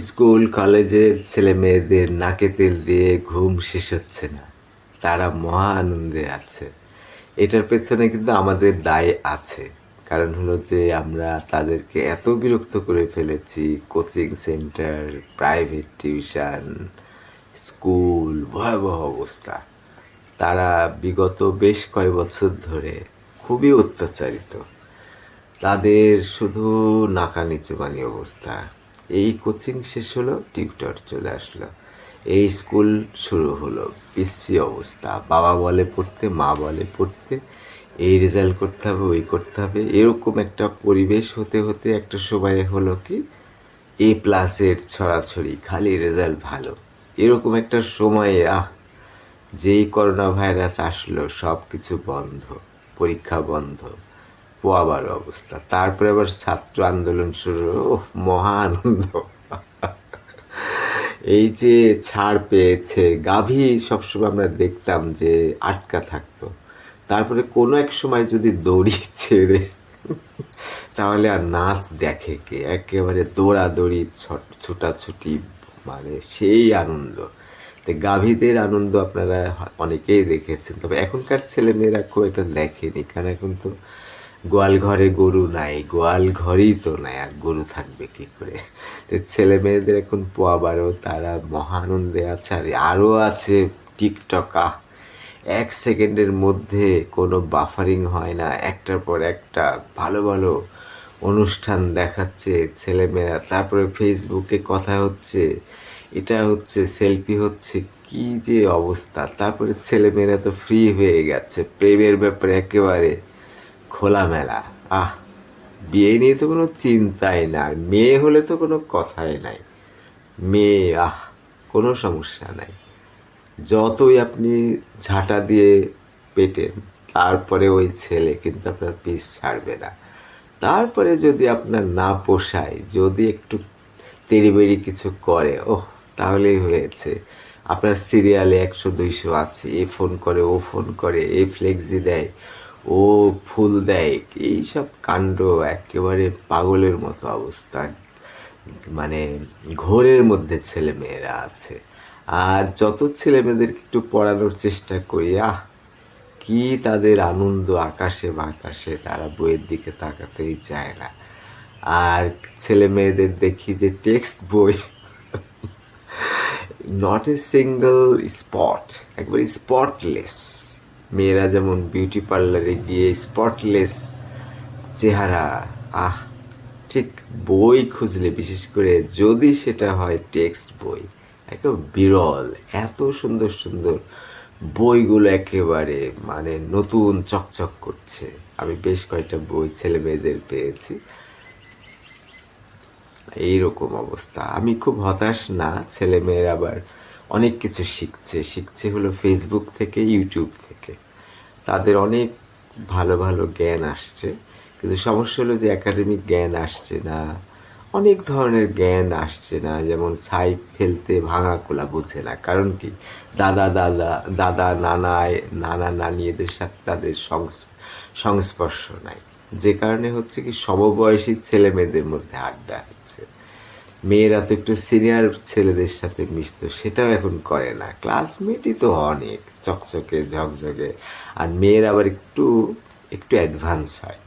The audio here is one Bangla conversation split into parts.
স্কুল কলেজের ছেলে মেয়েদের নাকে তেল দিয়ে ঘুম শেষ হচ্ছে না। তারা মহা আনন্দে আছে। এটার পেছনে কিন্তু আমাদের দায় আছে। কারণ হলো যে আমরা তাদেরকে এত বিরক্ত করে ফেলেছি, coaching centre, private tuition, school, ভয়াবহ অবস্থা। তারা বিগত বেশ কয়েক বছর ধরে খুবই অত্যাচারিত। তাদের শুধু নাকা নিচুমানি অবস্থা। এই কোচিং শেষ হলো, টিউটর চলে আসলো। এই স্কুল শুরু হলো। পিসি অবস্থা। বাবা বলে পড়তে, মা বলে পড়তে। এই রেজাল্ট করতে হবে, ওই করতে হবে। এরকম একটা পরিবেশ হতে হতে একটা সময় হলো কি, এ প্লাসের ছড়াছড়ি, খালি রেজাল্ট ভালো। এরকম একটা সময়ে, আহ, যেই করোনা ভাইরাস আসলো সব কিছু বন্ধ, পরীক্ষা বন্ধ। পোয়াবার অবস্থা। তারপরে আবার ছাত্র আন্দোলন শুরু। মহা আনন্দ। এই যে ছাড় পেয়েছে, গাভী সবসময় আমরা দেখতাম যে আটকা থাকতো। তারপরে কোনো এক সময় যদি দড়ি ছেড়ে, তাহলে আর নাচ দেখে কে? একেবারে দৌড়াদৌড়ি ছোটাছুটি মানে সেই আনন্দ। তো গাভীদের আনন্দ আপনারা অনেকেই দেখেছেন। তবে এখনকার ছেলেমেয়েরা খুব একটা দেখেনি। কারণ এখন তো গোয়াল ঘরে গরু নাই, গোয়াল ঘরেই তো নাই, আর গরু থাকবে কি করে? তো ছেলে মেয়েদের এখন পোয়াবারও তারা মহানন্দে আছে, আর আরও আছে টিকটক এক সেকেন্ডের মধ্যে কোনো বাফারিং হয় না, একটার পর একটা ভালো ভালো অনুষ্ঠান দেখাচ্ছে ছেলেমেয়েরা, তারপরে ফেসবুকে কথা হচ্ছে, এটা হচ্ছে সেলফি হচ্ছে, কি যে অবস্থা! তারপরে ছেলেমেয়েরা তো ফ্রি হয়ে গেছে, প্রেমের ব্যাপারে একেবারে খোলামেলা। আহ, বিয়ে নিয়ে তো কোনো চিন্তাই না, আর মেয়ে হলে তো কোনো কথাই নাই। মেয়ে, আহ, কোনো সমস্যা নাই। যতই আপনি ঝাঁটা দিয়ে পেটেন, তারপরে ওই ছেলে কিন্তু আপনার পিস ছাড়বে না। তারপরে যদি আপনার না পোষায়, যদি একটু তেড়িবেড়ি কিছু করে, ওহ, তাহলেই হয়েছে। আপনার সিরিয়ালে একশো দুইশো আছে, এ ফোন করে, ও ফোন করে, এ ফ্লেক্সি দেয় ও ফুল দেয়, এইসব কাণ্ড একেবারে পাগলের মতো অবস্থা। মানে ঘোরের মধ্যে ছেলে মেয়েরা আছে। আর যত ছেলে মেয়েদেরকে একটু পড়ানোর চেষ্টা করি, আহ, কি তাদের আনন্দ আকাশে বাতাসে, তারা বইয়ের দিকে তাকাতেই চায় না। আর ছেলে মেয়েদের দেখি যে টেক্সট বই নট এ সিঙ্গেল স্পট একবারে স্পটলেস মেয়েরা যেমন বিউটি পার্লারে গিয়ে স্পটলেস চেহারা, আহ, ঠিক বই খুঁজলে, বিশেষ করে যদি সেটা হয় টেক্সট বই একদম বিরল, এত সুন্দর সুন্দর বইগুলো একেবারে মানে নতুন চকচক করছে। আমি বেশ কয়েকটা বই ছেলে মেয়েদের পেয়েছি। এইরকম অবস্থা। আমি খুব হতাশ না, ছেলে মেয়েরা আবার অনেক কিছু শিখছে। শিখছে হলো ফেসবুক থেকে ইউটিউব থেকে। তাদের অনেক ভালো ভালো জ্ঞান আসছে। কিন্তু সমস্যা হলো যে একাডেমিক জ্ঞান আসছে না। অনেক ধরনের জ্ঞান আসছে না। যেমন সাইপ ফেলতে ভাঙা কোলা বোঝে না। কারণ কি? দাদা দাদা দাদা, নানায়, নানা নানি এদের সাথে তাদের সংস- সংস্পর্শ নাই। যে কারণে হচ্ছে কি সমবয়সী ছেলে মেয়েদের মধ্যে আড্ডা হচ্ছে। মেয়েরা তো একটু সিনিয়র ছেলেদের সাথে মিশত, সেটাও এখন করে না। ক্লাসমেটই তো অনেক। চকচকে, ঝকঝকে আর মেয়ের আবার একটু একটু অ্যাডভান্স হয়।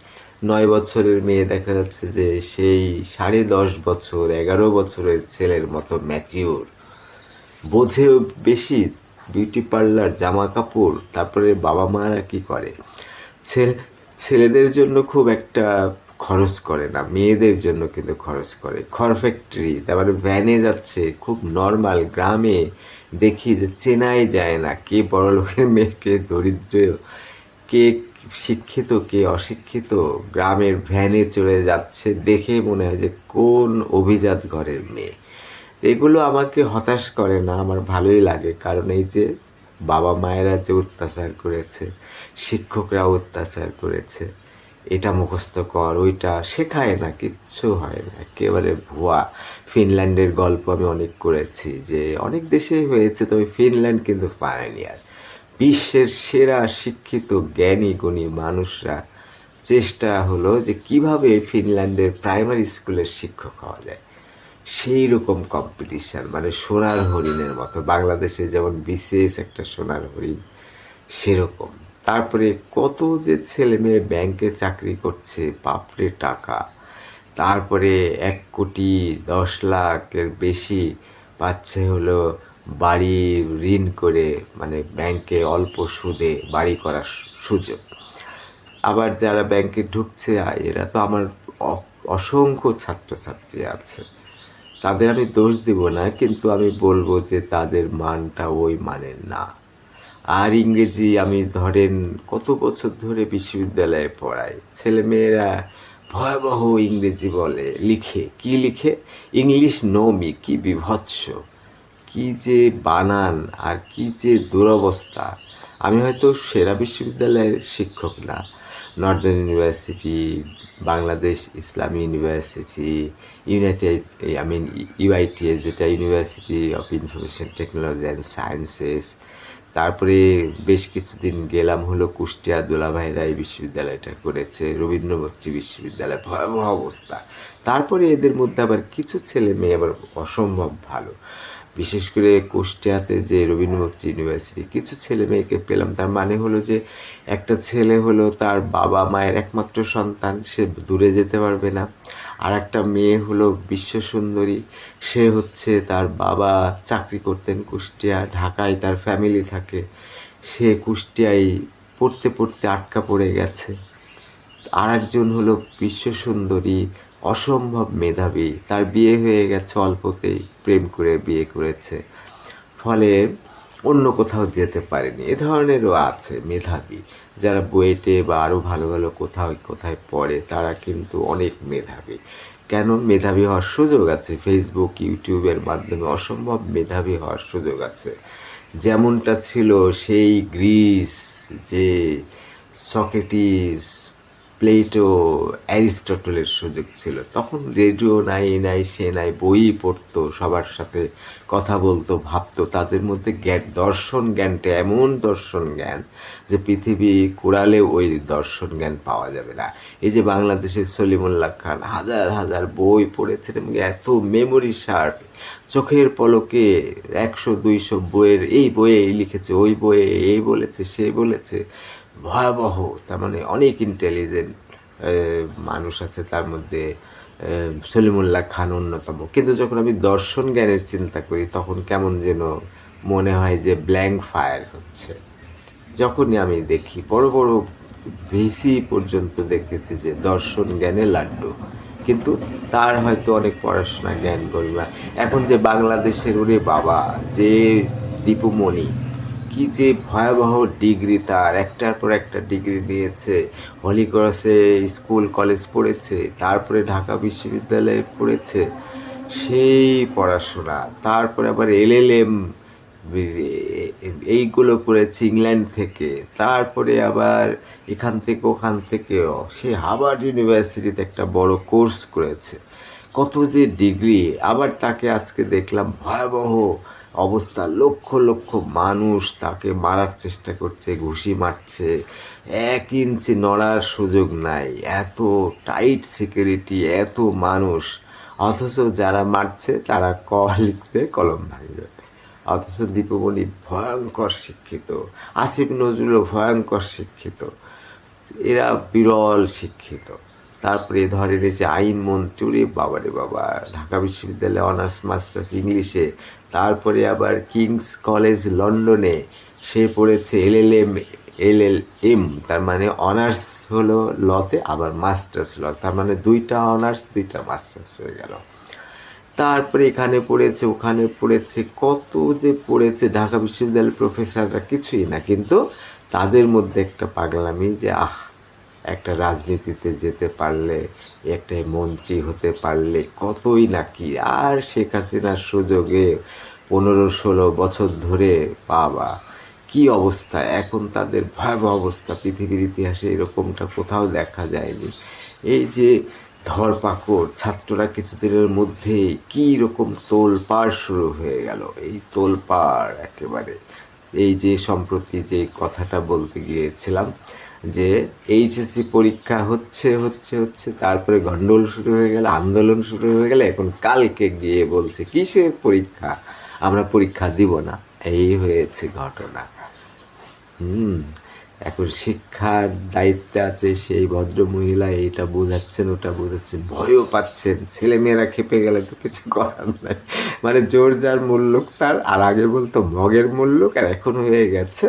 নয় বছরের মেয়ে দেখা যাচ্ছে যে সেই সাড়ে দশ বছর, এগারো বছরের ছেলের মতো ম্যাচিওর বোঝেও বেশি বিউটি পার্লার জামা কাপড় তারপরে বাবা মারা কি করে? ছেলে, ছেলেদের জন্য খুব একটা খরচ করে না, মেয়েদের জন্য কিন্তু খরচ করে। খড় ফ্যাক্টরি তারপরে ভ্যানে যাচ্ছে, খুব নর্মাল গ্রামে দেখি যে চেনাই যায় না কে বড় লোকের মেয়ে, কে দরিদ্র, কে শিক্ষিত, কে অশিক্ষিত। গ্রামের ভ্যানে চলে যাচ্ছে দেখে মনে হয় যে কোন অভিজাত ঘরের মেয়ে। এগুলো আমাকে হতাশ করে না, আমার ভালোই লাগে। কারণ এই যে বাবা মায়েরা যে অত্যাচার করেছে, শিক্ষকরা অত্যাচার করেছে, এটা মুখস্থ কর, ওইটা শেখায় না, কিচ্ছু হয় না। একেবারে ভুয়া। ফিনল্যান্ডের গল্প আমি অনেক করেছি, যে অনেক দেশেই হয়েছে, তবে ফিনল্যান্ড কিন্তু পায়নি আর বিশ্বের সেরা শিক্ষিত জ্ঞানী গুণী মানুষরা চেষ্টা হলো যে কীভাবে ফিনল্যান্ডের প্রাইমারি স্কুলের শিক্ষক হওয়া যায়। সেই রকম কম্পিটিশান মানে সোনার হরিণের মতো। বাংলাদেশে যেমন বিশেষ একটা সোনার হরিণ, সেরকম। তারপরে কত যে ছেলে মেয়ে ব্যাংকে চাকরি করছে, বাপরে টাকা। তারপরে এক কোটি দশ লাখের বেশি পাচ্ছে হলো বাড়ি ঋণ করে মানে ব্যাংকে অল্প সুদে বাড়ি করার সুযোগ। আবার যারা ব্যাংকে ঢুকছে, এরা তো আমার অসংখ্য ছাত্রছাত্রী আছে। তাদের আমি দোষ দিব না, কিন্তু আমি বলব যে তাদের মানটা ওই মানের না। আর ইংরেজি আমি ধরেন কত বছর ধরে বিশ্ববিদ্যালয়ে পড়াই। ছেলেমেয়েরা ভয়াবহ ইংরেজি বলে। লিখে, কি লিখে? ইংলিশ নমি, কি বিভৎস। কি যে বানান আর কি যে দুরবস্থা। আমি হয়তো সেরা বিশ্ববিদ্যালয়ের শিক্ষক না। Northern university, Bangladesh Islami university, united, I mean UITS, যেটা university of information technology and sciences তারপরে বেশ কিছুদিন গেলাম হলো কুষ্টিয়া দোলাভাই রায় বিশ্ববিদ্যালয়টা করেছে রবীন্দ্রভক্তি বিশ্ববিদ্যালয়, ভয়াবহ অবস্থা। তারপরে এদের মধ্যে আবার কিছু ছেলে মেয়ে আবার অসম্ভব ভালো। বিশেষ করে কুষ্টিয়াতে যে রবীন্দ্রমূর্তি ইউনিভার্সিটি, কিছু ছেলে মেয়েকে পেলাম। তার মানে হলো যে, একটা ছেলে হলো তার বাবা মায়ের একমাত্র সন্তান, সে দূরে যেতে পারবে না। আর একটা মেয়ে হলো বিশ্ব সুন্দরী সে হচ্ছে তার বাবা চাকরি করতেন কুষ্টিয়া, ঢাকায় তার ফ্যামিলি থাকে। সে কুষ্টিয়ায় পড়তে পড়তে আটকা পড়ে গেছে। আর একজন হলো বিশ্ব সুন্দরী অসম্ভব মেধাবী। তার বিয়ে হয়ে গেছে অল্পতেই, প্রেম করে বিয়ে করেছে। ফলে অন্য কোথাও যেতে পারেনি। এ ধরনেরও আছে মেধাবী। যারা বুয়েটে বা আরও ভালো ভালো কোথাও কোথায় পড়ে, তারা কিন্তু অনেক মেধাবী। কেন মেধাবী হওয়ার সুযোগ আছে? ফেসবুক ইউটিউবের মাধ্যমে অসম্ভব মেধাবী হওয়ার সুযোগ আছে। যেমনটা ছিল সেই গ্রিস, যে সক্রেটিস প্লেটো, অ্যারিস্টটলের সুযোগ ছিল। তখন রেডিও নাই নাই, সে নাই, বই পড়তো, সবার সাথে কথা বলতো, ভাবতো। তাদের মধ্যে জ্ঞান, দর্শন জ্ঞানটা এমন দর্শন জ্ঞান যে পৃথিবী কুড়ালে ওই দর্শন জ্ঞান পাওয়া যাবে না। এই যে বাংলাদেশের সলিমুল্লাহ খান, হাজার হাজার বই পড়েছেন এবং এত মেমোরি শার্প, চোখের পলকে একশো, দুইশো বইয়ের, এই বইয়ে এই লিখেছে, ওই বইয়ে এই বলেছে, সে বলেছে। ভয়াবহ, তার মানে অনেক ইন্টেলিজেন্ট মানুষ আছে তার মধ্যে সলিমুল্লাহ খান অন্যতম। কিন্তু যখন আমি দর্শন জ্ঞানের চিন্তা করি, তখন কেমন যেন মনে হয় যে ব্ল্যাঙ্ক ফায়ার হচ্ছে। যখনই আমি দেখি, বড় বড় ভিসি পর্যন্ত দেখেছি যে দর্শন জ্ঞানে লাড্ডু। কিন্তু তার হয়তো অনেক পড়াশোনা জ্ঞান গরিমা। এখন যে বাংলাদেশের, ওরে বাবা, যে দীপুমণি কি যে ভয়াবহ ডিগ্রি তার? একটার পর একটা ডিগ্রি নিয়েছে হলিক্রসে স্কুল, কলেজ পড়েছে, তারপরে ঢাকা বিশ্ববিদ্যালয়ে পড়েছে, সেই পড়াশোনা। তারপরে আবার এলএলএম এইগুলো করেছে ইংল্যান্ড থেকে। তারপরে আবার এখান থেকে, ওখান থেকেও। সে হার্ভার্ড ইউনিভার্সিটিতে একটা বড় কোর্স করেছে। কত যে ডিগ্রি, আবার তাকে আজকে দেখলাম ভয়াবহ অবস্থা। লক্ষ লক্ষ মানুষ তাকে মারার চেষ্টা করছে, ঘুষি মারছে। এক ইঞ্চি নড়ার সুযোগ নাই। এত টাইট সিকিউরিটি, এত মানুষ। অথচ যারা মারছে, তারা ক লিখতে কলম ভাঙবে। অথচ দীপমণি ভয়ঙ্কর শিক্ষিত। আসিফ নজরুলও ভয়ঙ্কর শিক্ষিত। এরা বিরল শিক্ষিত। তারপরে ধরেন এই যে আইন মন্ত্রী রে বাবারে বাবা, ঢাকা বিশ্ববিদ্যালয়ে অনার্স, মাস্টার্স ইংলিশে, তারপরে আবার কিংস কলেজ লন্ডনে, সে পড়েছে এল L M L L M তার মানে অনার্স হলো লতে, আবার মাস্টার্স ল, তার মানে দুইটা অনার্স, দুইটা মাস্টার্স হয়ে গেল। তারপরে এখানে পড়েছে, ওখানে পড়েছে, কত যে পড়েছে, ঢাকা বিশ্ববিদ্যালয়ের প্রফেসররা কিছুই না, কিন্তু তাদের মধ্যে একটা পাগলামি যে, আহ একটা রাজনীতিতে যেতে পারলে একটা মন্ত্রী হতে পারলে কতই নাকি আর শেখ হাসিনার সুযোগে পনেরো ষোলো বছর ধরে, বাবা, কি অবস্থা? এখন তাদের ভয়াবহ অবস্থা। পৃথিবীর ইতিহাসে এরকমটা কোথাও দেখা যায়নি। এই যে ধরপাকড়, ছাত্ররা কিছুদিনের মধ্যেই কী রকম তোলপাড় শুরু হয়ে গেল? এই তোলপাড় একেবারে। এই যে সম্প্রতি যে কথাটা বলতে গিয়েছিলাম যে এইচএসসি পরীক্ষা হচ্ছে হচ্ছে হচ্ছে, তারপরে গন্ডগোল শুরু হয়ে গেল, আন্দোলন শুরু হয়ে গেলে, এখন কালকে গিয়ে বলছে, কিসের পরীক্ষা? আমরা পরীক্ষা দিব না। এই হয়েছে ঘটনা। হুম, এখন শিক্ষার দায়িত্বে আছে সেই ভদ্র মহিলা, এইটা বোঝাচ্ছেন, ওটা বোঝাচ্ছেন, ভয়ও পাচ্ছেন। ছেলেমেয়েরা খেপে গেলে তো কিছু করার নাই। মানে জোর যার মূল্যক তার, আর আগে বলতো মগের মূল্যক, আর এখন হয়ে গেছে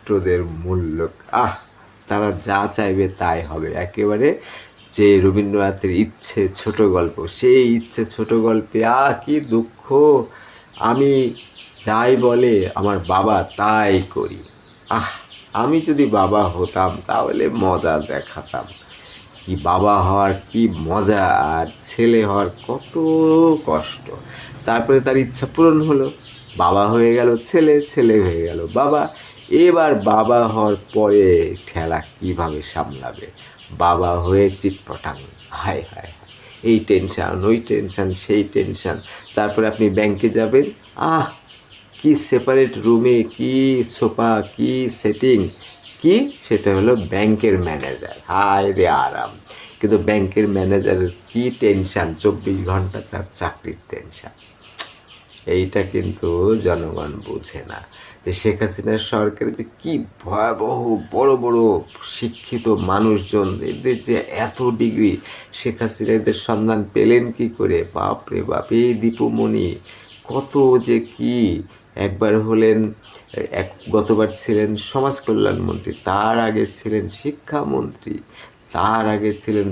ছাত্রদের মূল্যক আহ, তারা যা চাইবে তাই হবে। একেবারে যে রবীন্দ্রনাথের ইচ্ছে ছোট গল্প, সেই ইচ্ছে ছোট গল্পে আ কি দুঃখ। আমি যাই বলে আমার বাবা তাই করি। আহ, আমি যদি বাবা হতাম, তাহলে মজা দেখাতাম। কি বাবা হওয়ার কি মজা, আর ছেলে হওয়ার কত কষ্ট। তারপরে তার ইচ্ছা পূরণ হলো। বাবা হয়ে গেল ছেলে ছেলে হয়ে গেল বাবা। এবার বাবা হওয়ার পরে ঠেলা কীভাবে সামলাবে? বাবা হয়ে চিটপটাং হায় হায় হায়। এই টেনশান, ওই টেনশান, সেই টেনশান। তারপরে আপনি ব্যাংকে যাবেন। আহ, কি সেপারেট রুমে কি সোফা, কি সেটিং কি? সেটা হলো ব্যাংকের ম্যানেজার হায় রে আরাম। কিন্তু ব্যাংকের ম্যানেজারের কি টেনশান? চব্বিশ ঘণ্টা তার চাকরির টেনশন। এইটা কিন্তু জনগণ বোঝে না। যে শেখ হাসিনার সরকারে যে কি ভয়াবহ বড় বড় শিক্ষিত মানুষজন, এদের যে এত ডিগ্রি শেখ হাসিনা এদের সন্ধান পেলেন কি করে? বাপ রে বাপ, এই দীপুমণি, কত যে কি? একবার হলেন, এক, গতবার ছিলেন সমাজ কল্যাণ মন্ত্রী, তার আগে ছিলেন শিক্ষামন্ত্রী, তার আগে ছিলেন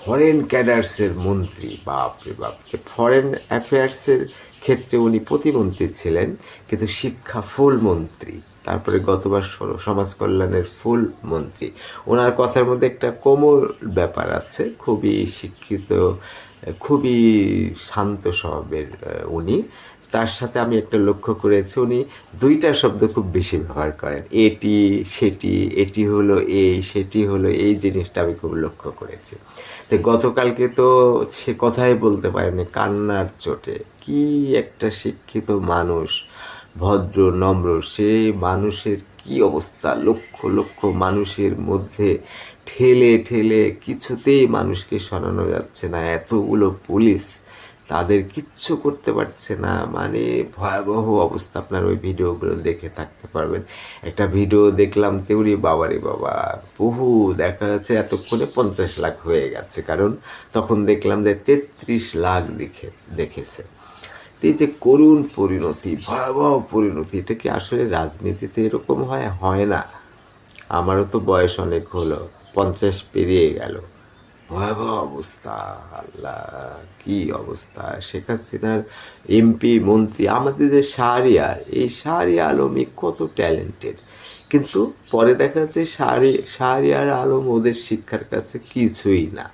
ফরেন ক্যাডার্সের মন্ত্রী বাপ রে বাপ ফরেন অ্যাফেয়ার্সের ক্ষেত্রে উনি প্রতিমন্ত্রী ছিলেন, কিন্তু শিক্ষা ফুল মন্ত্রী। তারপরে গতবার সমাজ কল্যাণের ফুল মন্ত্রী। ওনার কথার মধ্যে একটা কোমল ব্যাপার আছে, খুবই শিক্ষিত, খুবই শান্ত স্বভাবের উনি। তার সাথে আমি একটা লক্ষ্য করেছি, উনি দুইটা শব্দ খুব বেশি ব্যবহার করেন। এটি, সেটি, এটি হলো এই, সেটি হলো এই জিনিসটা আমি খুব লক্ষ্য করেছি। তো গতকালকে তো সে কথাই বলতে পারেনি, কান্নার চোটে। কি একটা শিক্ষিত মানুষ, ভদ্র, নম্র সেই মানুষের কি অবস্থা? লক্ষ লক্ষ মানুষের মধ্যে ঠেলে ঠেলে কিছুতেই মানুষকে সরানো যাচ্ছে না। এতগুলো পুলিশ তাদের কিচ্ছু করতে পারছে না। মানে ভয়াবহ অবস্থা আপনার ওই ভিডিওগুলো দেখে থাকতে পারবেন। একটা ভিডিও দেখলাম তেউরি বাবারে বাবা, বহু দেখা যাচ্ছে এতক্ষণে পঞ্চাশ লাখ হয়ে গেছে। কারণ তখন দেখলাম যে তেত্রিশ লাখ দেখে, দেখেছে। এই যে করুণ পরিণতি, ভয়াবহ পরিণতি, এটা কি আসলে রাজনীতিতে এরকম হয়? হয় না। আমারও তো বয়স অনেক হলো, পঞ্চাশ পেরিয়ে গেল। ভয়াবহ অবস্থা, আল্লাহ, কি অবস্থা? শেখ হাসিনার এমপি মন্ত্রী, আমাদের যে শাহরিয়ার এই শাহরিয়া আলমই কত ট্যালেন্টেড কিন্তু পরে দেখা যাচ্ছে শাহরি, শাহরিয়ার আলম ওদের শিক্ষার কাছে কিছুই না।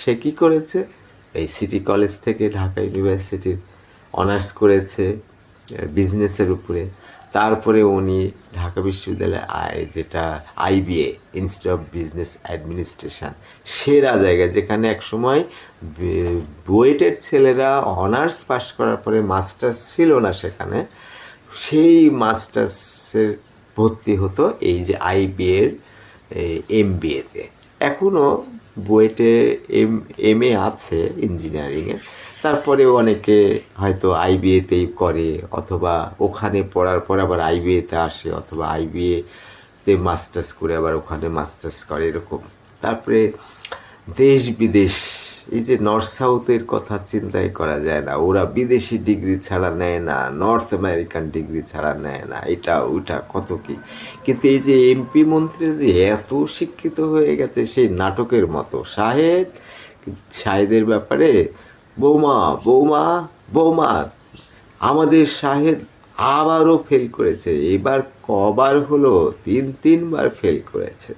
সে কি করেছে? এই সিটি কলেজ থেকে ঢাকা ইউনিভার্সিটির অনার্স করেছে বিজনেসের উপরে। তারপরে উনি ঢাকা বিশ্ববিদ্যালয়ে আই যেটা IBA institute of business administration সেরা জায়গা, যেখানে একসময় বুয়েটের ছেলেরা অনার্স পাশ করার পরে মাস্টার্স ছিল না সেখানে, সেই মাস্টার্সের ভর্তি হতো এই যে আইবিএর এম বিএতে এখনও বুয়েটে এম এম এ আছে ইঞ্জিনিয়ারিংয়ে। তারপরে অনেকে হয়তো আইবিএতেই করে, অথবা ওখানে পড়ার পর আবার আইবিএতে আসে, অথবা আইবিএতে মাস্টার্স করে আবার ওখানে মাস্টার্স করে, এরকম। তারপরে দেশ বিদেশ, এই যে নর্থ সাউথের কথা চিন্তাই করা যায় না। ওরা বিদেশি ডিগ্রি ছাড়া নেয় না, নর্থ আমেরিকান ডিগ্রি ছাড়া নেয় না, এটা ওইটা কত কি? কিন্তু এই যে এমপি মন্ত্রী যে এত শিক্ষিত হয়ে গেছে সেই নাটকের মতো। শাহেদ, শাহেদের ব্যাপারে বৌমা বৌমা বৌমা। আমাদের শাহেদ আবারও ফেল করেছে। এবার কবার হলো তিন, তিনবার ফেল করেছে।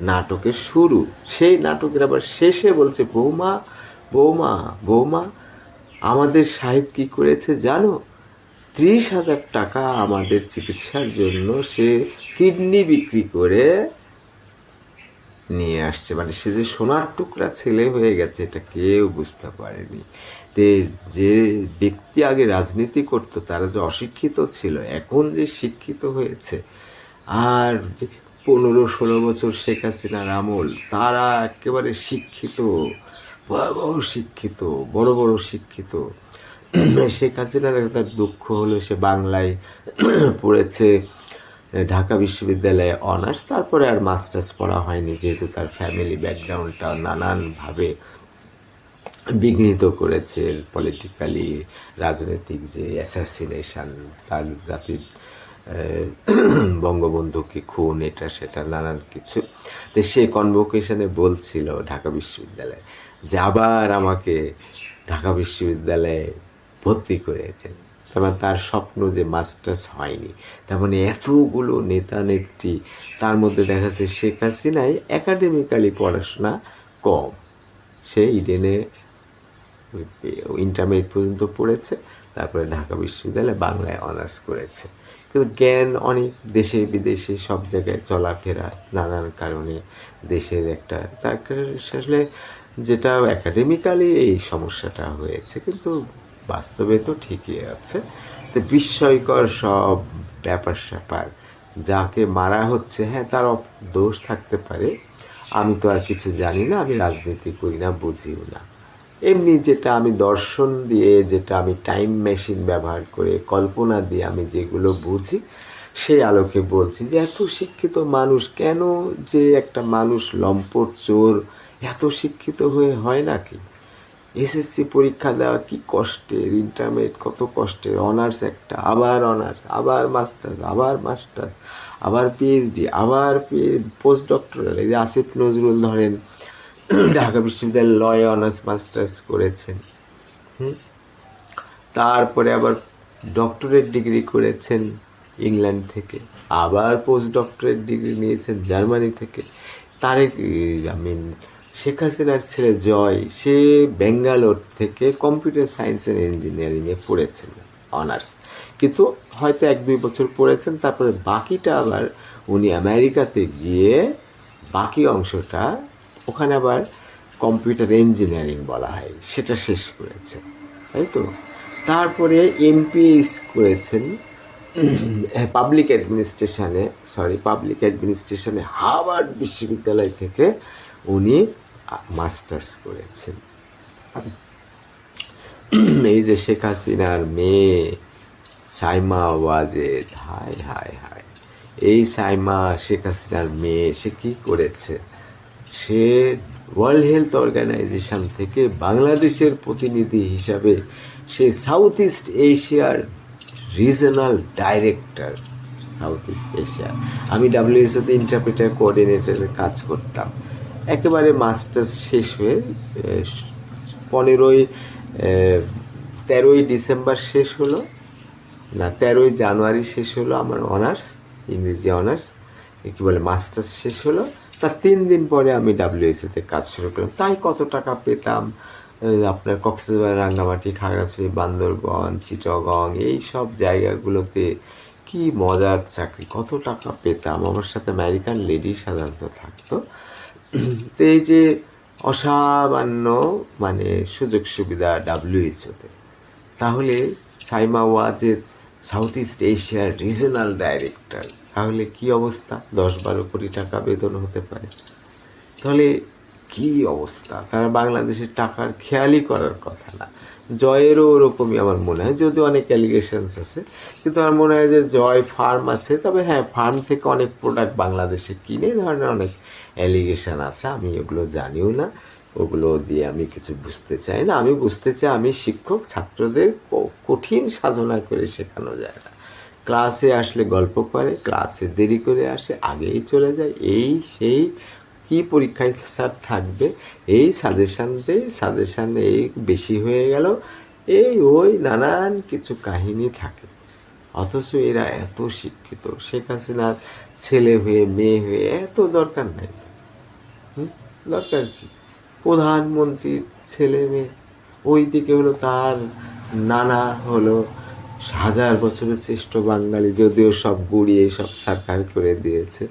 নাটকের শুরু, সেই নাটকের আবার শেষে বলছে, বৌমা বৌমা বৌমা, আমাদের শাহিদ কি করেছে জানো? ত্রিশ হাজার টাকা আমাদের চিকিৎসার জন্য সে কিডনি বিক্রি করে নিয়ে আসছে। মানে সে যে সোনার টুকরা ছেলে হয়ে গেছে, এটা কেউ বুঝতে পারেনি। তে যে ব্যক্তি আগে রাজনীতি করতো, তারা যে অশিক্ষিত ছিল, এখন যে শিক্ষিত হয়েছে, আর যে পনেরো ষোলো বছর শেখ হাসিনার আমল, তারা একেবারে শিক্ষিত, ভয়াবহ শিক্ষিত, বড় বড় শিক্ষিত। শেখ হাসিনার একটা দুঃখ হলো, সে বাংলায় পড়েছে ঢাকা বিশ্ববিদ্যালয়ে অনার্স, তারপরে আর মাস্টার্স পড়া হয়নি, যেহেতু তার ফ্যামিলি ব্যাকগ্রাউন্ডটা নানানভাবে বিঘ্নিত করেছে পলিটিক্যালি রাজনৈতিক যে অ্যাসাসিনেশন তার জাতির বঙ্গবন্ধুকে খুন, এটা সেটা, নানান কিছু। তো সে কনভোকেশনে বলছিল ঢাকা বিশ্ববিদ্যালয়ে যে আবার আমাকে ঢাকা বিশ্ববিদ্যালয়ে ভর্তি করে দেন তার মানে তার স্বপ্ন যে মাস্টার্স হয়নি। তার মানে এতগুলো নেতা নেত্রী তার মধ্যে দেখা যাচ্ছে শেখ হাসিনাই একাডেমিক্যালি পড়াশোনা কম। সে ইডেনে ইন্টারমিডিয়েট পর্যন্ত পড়েছে, তারপরে ঢাকা বিশ্ববিদ্যালয়ে বাংলায় অনার্স করেছে। কিন্তু জ্ঞান অনেক দেশে বিদেশে সব জায়গায় চলাফেরা নানান কারণে দেশের একটা তার আসলে যেটা একাডেমিক্যালি এই সমস্যাটা হয়েছে। কিন্তু বাস্তবে তো ঠিকই আছে। তো বিস্ময়কর সব ব্যাপার স্যাপার। যাকে মারা হচ্ছে হ্যাঁ তার দোষ থাকতে পারে। আমি তো আর কিছু জানি না, আমি রাজনীতি করি না, বুঝিও না। এমনি যেটা আমি দর্শন দিয়ে, যেটা আমি টাইম মেশিন ব্যবহার করে, কল্পনা দিয়ে আমি যেগুলো বুঝি, সেই আলোকে বলছি যে এত শিক্ষিত মানুষ কেন যে একটা মানুষ লম্পট চোর এত শিক্ষিত হয়ে হয় নাকি এসএসসি পরীক্ষা দেওয়া কি কষ্টের ইন্টারমিডিয়েট কত কষ্টের অনার্স একটা, আবার অনার্স আবার মাস্টার্স আবার মাস্টার্স আবার পিএইচডি আবার পোস্ট ডক্টরাল এই যে আসিফ নজরুল ধরেন, ঢাকা বিশ্ববিদ্যালয়ে লয়ে অনার্স মাস্টার্স করেছেন, হুম? তারপরে আবার ডক্টরেট ডিগ্রি করেছেন ইংল্যান্ড থেকে, আবার পোস্ট ডক্টরেট ডিগ্রি নিয়েছেন জার্মানি থেকে, তারেক আই মিন শেখ হাসিনার ছেলে জয়, সে ব্যাঙ্গালোর থেকে কম্পিউটার সায়েন্স অ্যান্ড ইঞ্জিনিয়ারিংয়ে পড়েছেন, অনার্স। কিন্তু হয়তো এক দুই বছর পড়েছেন, তারপরে বাকিটা আবার উনি আমেরিকাতে গিয়ে বাকি অংশটা ওখানে আবার কম্পিউটার ইঞ্জিনিয়ারিং বলা হয়, সেটা শেষ করেছে। তাই তো? তারপরে এমপিএস করেছেন পাবলিক অ্যাডমিনিস্ট্রেশনে সরি পাবলিক অ্যাডমিনিস্ট্রেশনে হার্ভার্ড বিশ্ববিদ্যালয় থেকে উনি মাস্টার্স করেছেন। এই যে শেখ হাসিনার মেয়ে সাইমা ওয়াজেদ হায় হায় হায়। এই সাইমা শেখ হাসিনার মেয়ে, সে কি করেছে? সে ওয়ার্ল্ড হেলথ অর্গানাইজেশন থেকে বাংলাদেশের প্রতিনিধি হিসাবে সে সাউথ ইস্ট এশিয়ার regional director south east Asia আমি ডাব্লিউএসওতে ইন্টারপ্রেটার কোঅর্ডিনেটরের কাজ করতাম। একেবারে মাস্টার্স শেষ হয়ে পনেরোই তেরোই ডিসেম্বর শেষ হলো। না, তেরোই জানুয়ারি শেষ হলো আমার অনার্স, ইংরেজি অনার্স কি বলে, মাস্টার্স শেষ হলো। তার তিন দিন পরে আমি ডাব্লিউএসএতে কাজ শুরু করলাম। তাই কত টাকা পেতাম আপনার কক্সবাজার, রাঙ্গামাটি, খাগড়াছড়ি, বান্দরবন, চিটগং, এই সব জায়গাগুলোতে কি মজার চাকরি, কত টাকা পেতাম। আমার সাথে আমেরিকান লেডি সাধারণত থাকতো। তো এই যে অসামান্য মানে সুযোগ সুবিধা ডাব্লিউএইচওতে তাহলে সাইমা ওয়াজেদ সাউথ ইস্ট এশিয়ার রিজনাল ডাইরেক্টর তাহলে কি অবস্থা? দশ বারো কোটি টাকা বেতন হতে পারে। তাহলে কি অবস্থা? তারা বাংলাদেশের টাকার খেয়ালই করার কথা না। জয়েরও ওরকমই আমার মনে হয়, যদিও অনেক অ্যালিগেশনস আছে। কিন্তু আমার মনে হয় যে জয় ফার্ম আছে, তবে হ্যাঁ ফার্ম থেকে অনেক প্রোডাক্ট বাংলাদেশে কিনে ধরনের অনেক অ্যালিগেশন আছে, আমি ওগুলো জানিও না। ওগুলো দিয়ে আমি কিছু বুঝতে চাই না। আমি বুঝতে চাই আমি শিক্ষক, ছাত্রদের কঠিন সাধনা করে শেখানো যায় না। ক্লাসে আসলে গল্প করে, ক্লাসে দেরি করে আসে, আগেই চলে যায়। এই সেই কি পরীক্ষায় স্যার থাকবে? এই সাজেশান দেয় সাজেশান এই বেশি হয়ে গেল। এই ওই নানান কিছু কাহিনী থাকে। অথচ এরা এত শিক্ষিত। শেখ হাসিনার ছেলে হয়ে, মেয়ে হয়ে এত দরকার নাই? দরকার কি? প্রধানমন্ত্রীর ছেলে মেয়ে ওই দিকে হলো তার নানা হলো হাজার বছরের শ্রেষ্ঠ বাঙালি, যদিও সব গুড়িয়ে সব সারকার করে দিয়েছে।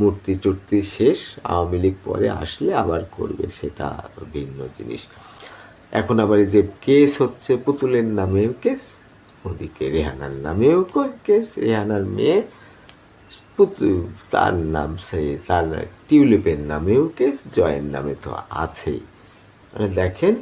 মূর্তি টুর্তি শেষ, আওয়ামী লীগ পরে আসলে আবার করবে সেটা ভিন্ন জিনিস। এখন আবার এই যে কেস হচ্ছে পুতুলের নামেও কেস, ওদিকে রেহানার নামেও কেস, রেহানার মেয়ে তার নাম সে, তার টিউলিপের নামেও কেস, জয়ের নামে তো আছেই। মানে দেখেন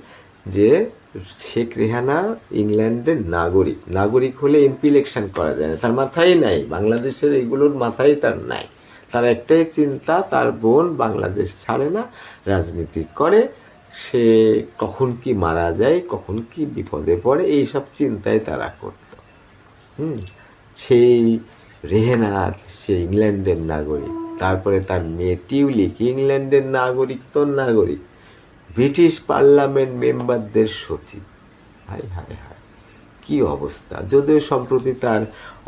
যে শেখ রেহানা ইংল্যান্ডের নাগরিক। নাগরিক হলে এমপি ইলেকশন করা যায় না। তার মাথায় নাই। বাংলাদেশের এগুলোর মাথায় তার নাই। তার একটাই চিন্তা, তার বোন বাংলাদেশ ছাড়ে না, রাজনীতি করে, সে কখন কি মারা যায়, কখন কি বিপদে পড়ে, এইসব চিন্তায় তারা করত। হুম, সেই রেহেনাথ সে ইংল্যান্ডের নাগরিক। তারপরে তার মেয়ে টিউলিক, ইংল্যান্ডের নাগরিক তো নাগরিক। ব্রিটিশ পার্লামেন্ট মেম্বারদের সচিব। হাই হাই হাই কি অবস্থা? যদিও সম্প্রতি তার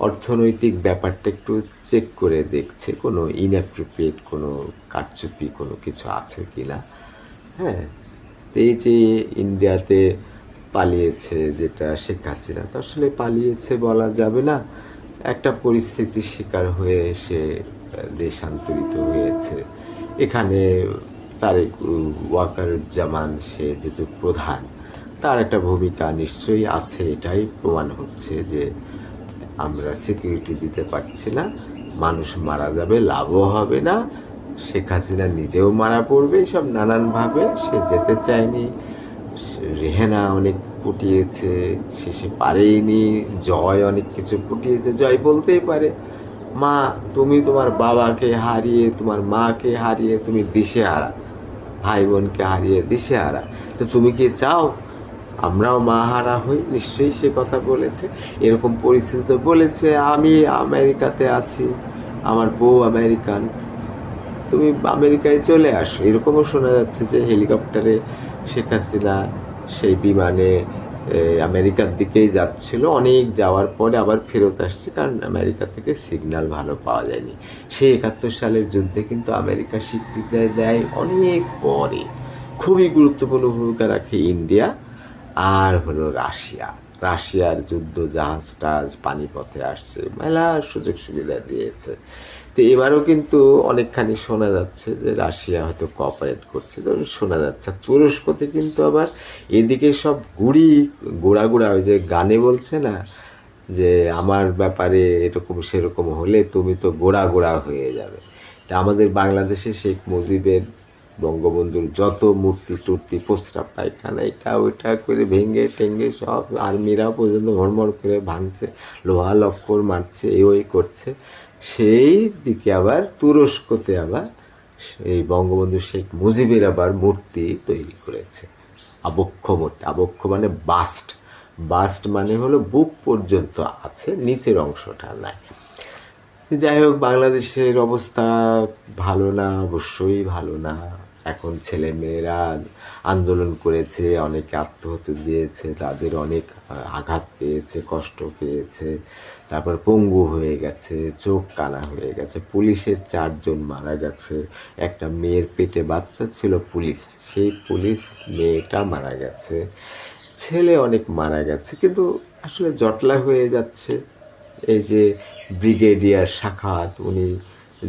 অর্থনৈতিক ব্যাপারটা একটু চেক করে দেখছে, কোনো ইনঅ্যাপ্রোপ্রিয়েট কোনো কারচুপি, কোনো কিছু আছে কি না হ্যাঁ এই যে ইন্ডিয়াতে পালিয়েছে যেটা শেখ হাসিনা, তো আসলে পালিয়েছে বলা যাবে না। একটা পরিস্থিতির শিকার হয়ে সে দেশান্তরিত হয়েছে। এখানে তারেক ওয়াকারুজ্জামান, সে যেহেতু প্রধান, তার একটা ভূমিকা নিশ্চয়ই আছে, এটাই প্রমাণ হচ্ছে যে আমরা সিকিউরিটি দিতে পারছি না, মানুষ মারা যাবে, লাভও হবে না, শেখ হাসিনা নিজেও মারা পড়বে সব নানানভাবে, সে যেতে চায়নি রেহেনা অনেক ফুটিয়েছে, শেষে পারেইনি, জয় অনেক কিছু ফুটিয়েছে, জয় বলতেই পারে। মা, তুমি তোমার বাবাকে হারিয়ে, তোমার মাকে হারিয়ে, তুমি দিশেহারা ভাই বোনকে হারিয়ে দিশেহারা। তো তুমি কি চাও? আমরাও মা হারা হই, নিশ্চয়ই সে কথা বলেছে। এরকম পরিস্থিতিতে বলেছে, আমি আমেরিকাতে আছি, আমার বউ আমেরিকান। তুমি আমেরিকায় চলে আসো। এরকমও শোনা যাচ্ছে যে হেলিকপ্টারে শেখ হাসিনা সেই বিমানে আমেরিকার দিকেই যাচ্ছিল। অনেক যাওয়ার পরে আবার ফেরত আসছে কারণ আমেরিকা থেকে সিগন্যাল ভালো পাওয়া যায়নি। সেই একাত্তর সালের যুদ্ধে কিন্তু আমেরিকা স্বীকৃতি দেয় অনেক পরে। খুবই গুরুত্বপূর্ণ ভূমিকা রাখে ইন্ডিয়া আর হলো রাশিয়া। রাশিয়ার যুদ্ধ জাহাজ জাহাজটা পানিপথে আসছে, মেলা সুযোগ সুবিধা দিয়েছে। তো এবারও কিন্তু অনেকখানি শোনা যাচ্ছে যে রাশিয়া হয়তো কোঅপারেট করছে, তো শোনা যাচ্ছে। তুরস্কতে কিন্তু আবার এদিকে সব গুড়ি গোড়া গোড়া ওই যে গানে বলছে না, যে আমার ব্যাপারে এরকম সেরকম হলে তুমি তো গোড়া গোড়া হয়ে যাবে। তা আমাদের বাংলাদেশে শেখ মুজিবের বঙ্গবন্ধুর যত মূর্তি টুর্তি, প্রস্রাব পায়খানা, এটা ওইটা করে ভেঙে টেঙ্গে সব আর্মিরা পর্যন্ত হড়মড় করে ভাঙছে, লোহা লক্কর মারছে, এ ওই করছে। সেই দিকে আবার তুরস্কতে আবার এই বঙ্গবন্ধু শেখ মুজিবের আবার মূর্তি তৈরি করেছে। আবক্ষ মূর্তি। আবক্ষ মানে বাস্ট। বাস্ট মানে হলো বুক পর্যন্ত আছে, নিচের অংশটা নাই। যাই হোক, বাংলাদেশের অবস্থা ভালো না, অবশ্যই ভালো না। এখন ছেলে মেয়েরা আন্দোলন করেছে, অনেকে আত্মহত্যা দিয়েছে, তাদের অনেক আঘাত পেয়েছে, কষ্ট পেয়েছে। তারপর পঙ্গু হয়ে গেছে, চোখ কানা হয়ে গেছে, পুলিশের চারজন মারা গেছে। একটা মেয়ের পেটে বাচ্চা ছিল পুলিশ, সেই পুলিশ মেয়েটা মারা গেছে। ছেলে অনেক মারা গেছে, কিন্তু আসলে জটলা হয়ে যাচ্ছে। এই যে ব্রিগেডিয়ার শাখাত উনি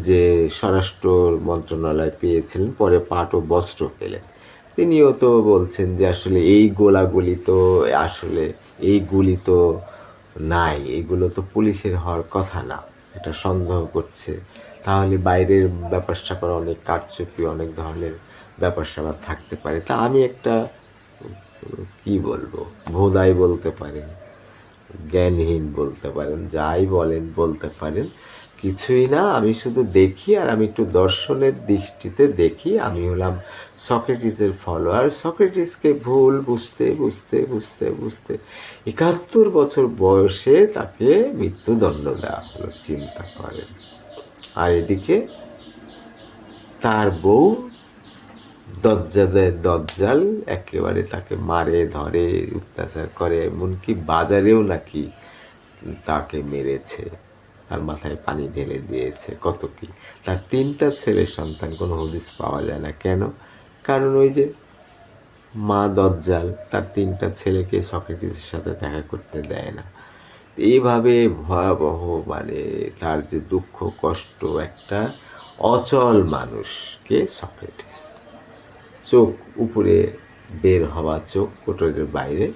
যে স্বরাষ্ট্র মন্ত্রণালয় পেয়েছিলেন, পরে পাট ও বস্ত্র পেলেন। তিনিও তো বলছেন যে আসলে এই গোলাগুলি তো আসলে এই গুলি তো নাই, এগুলো তো পুলিশের হওয়ার কথা না, এটা সন্দেহ করছে। তাহলে বাইরের ব্যাপার স্যাপার অনেক কারচুপি, অনেক ধরনের ব্যাপার স্যাপার থাকতে পারে। তা আমি একটা, কি বলব, ভোদাই বলতে পারেন, জ্ঞানহীন বলতে পারেন, যাই বলেন বলতে পারেন। কিছুই না, আমি শুধু দেখি আর আমি একটু দর্শনের দৃষ্টিতে দেখি। আমি হলাম সক্রেটিসের ফলোয়ার সক্রেটিসকে ভুল বুঝতে বুঝতে বুঝতে বুঝতে একাত্তর বছর বয়সে তাকে মৃত্যুদণ্ড দেওয়া হলো, চিন্তা করেন। আর এদিকে তার বউ দজ্জাদের দজ্জাল একেবারে তাকে মারে, ধরে, অত্যাচার করে, এমনকি বাজারেও নাকি তাকে মেরেছে। তার মাথায় পানি ঢেলে দিয়েছে। কত কি? তার তিনটা ছেলে সন্তান, কোনো হদিস পাওয়া যায় না। কেন? কারণ ওই যে মা দজ্জাল, তার তিনটা ছেলেকে সক্রেটিসের সাথে দেখা করতে দেয় না। এইভাবে ভয়াবহ মানে তার যে দুঃখ, কষ্ট, একটা অচল মানুষকে সক্রেটিস। চোখ উপরে বের হওয়া, চোখ কোটরের বাইরে,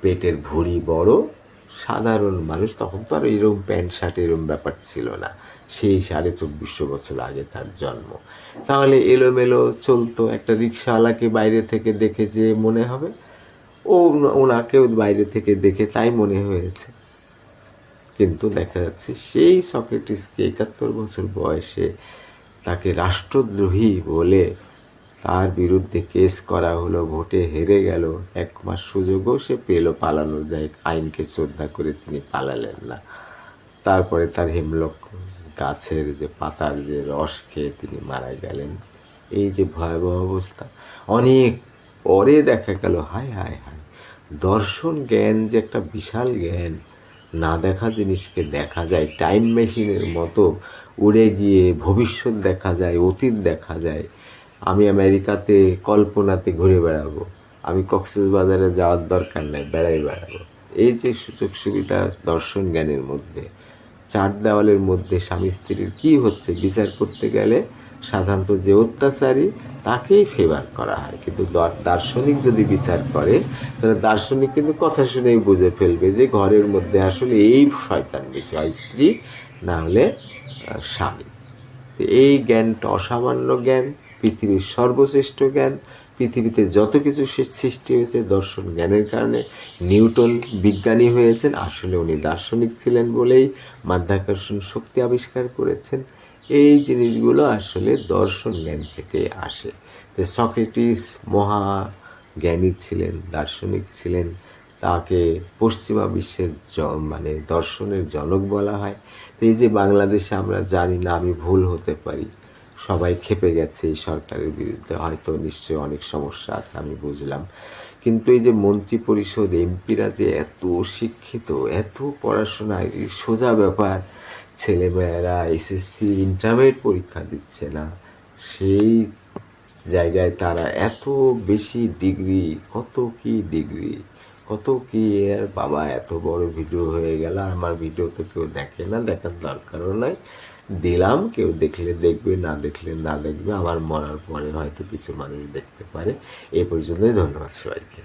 পেটের ভুঁড়ি বড় সাধারণ মানুষ, তখন তো আর এরকম প্যান্ট, শার্ট এরকম ব্যাপার ছিল না। সেই সাড়ে চব্বিশশো বছর আগে তার জন্ম। তাহলে এলোমেলো চলতো, একটা রিক্সাওয়ালাকে বাইরে থেকে দেখে যে মনে হবে, ও ওনাকেও বাইরে থেকে দেখে তাই মনে হয়েছে। কিন্তু দেখা যাচ্ছে সেই সক্রেটিসকে একাত্তর বছর বয়সে তাকে রাষ্ট্রদ্রোহী বলে তার বিরুদ্ধে কেস করা হলো, ভোটে হেরে গেল। এক মাস সুযোগও সে পেল পালানো যায় আইনকে শ্রদ্ধা করে তিনি পালালেন না। তারপরে তার হেমলক গাছের যে পাতার যে রস খেয়ে তিনি মারা গেলেন। এই যে ভয়াবহ অবস্থা। অনেক পরে দেখা গেল, হায় হায় হায়। দর্শন জ্ঞান যে একটা বিশাল জ্ঞান। না দেখা জিনিসকে দেখা যায়। টাইম মেশিনের মতো উড়ে গিয়ে ভবিষ্যৎ দেখা যায়, অতীত দেখা যায়। আমি আমেরিকাতে কল্পনাতে ঘুরে বেড়াবো। আমি কক্সবাজারে যাওয়ার দরকার নেই, বেড়াই বেড়াবো। এই যে সুযোগ সুবিধা দর্শন জ্ঞানের মধ্যে, চার দেওয়ালের মধ্যে স্বামী স্ত্রীর কী হচ্ছে, বিচার করতে গেলে সাধারণত যে অত্যাচারী, তাকেই ফেভার করা হয়। কিন্তু দার্শনিক যদি বিচার করে, তাহলে দার্শনিক কিন্তু কথা শুনেই বুঝে ফেলবে যে ঘরের মধ্যে আসলে এই শয়তান বেশি হয়, স্ত্রী না হলে স্বামী। এই জ্ঞানটা অসামান্য জ্ঞান পৃথিবীর সর্বশ্রেষ্ঠ জ্ঞান, পৃথিবীতে যত কিছু সৃষ্টি হয়েছে দর্শন জ্ঞানের কারণে নিউটন বিজ্ঞানী হয়েছেন, আসলে উনি দার্শনিক ছিলেন বলেই মাধ্যাকর্ষণ শক্তি আবিষ্কার করেছেন। এই জিনিসগুলো আসলে দর্শন জ্ঞান থেকে আসে। তো সক্রেটিস মহা জ্ঞানী ছিলেন, দার্শনিক ছিলেন, তাকে পশ্চিমা বিশ্বের মানে দর্শনের জনক বলা হয়। তো এই যে বাংলাদেশে আমরা জানি না, আমি ভুল হতে পারি। সবাই খেপে গেছে এই সরকারের বিরুদ্ধে, হয়তো নিশ্চয়ই অনেক সমস্যা আছে, আমি বুঝলাম। কিন্তু এই যে মন্ত্রী পরিষদ, এমপিরা যে এত শিক্ষিত, এত পড়াশোনা সোজা ব্যাপার, ছেলেমেয়েরা এসএসসি ইন্টারমিডিয়েট পরীক্ষা দিচ্ছে না, সেই জায়গায় তারা এত বেশি ডিগ্রি, কত কি ডিগ্রি, কত কি এর, বাবা এত বড় ভিডিও হয়ে গেল, আমার ভিডিও তো কেউ দেখে না, দেখার দরকারও নাই। দিলাম, কেউ দেখলে দেখবে, না দেখলে না দেখবে, আবার মরার পরে হয়তো কিছু মানুষ দেখতে পারে। এ পর্যন্তই, ধন্যবাদ সবাইকে।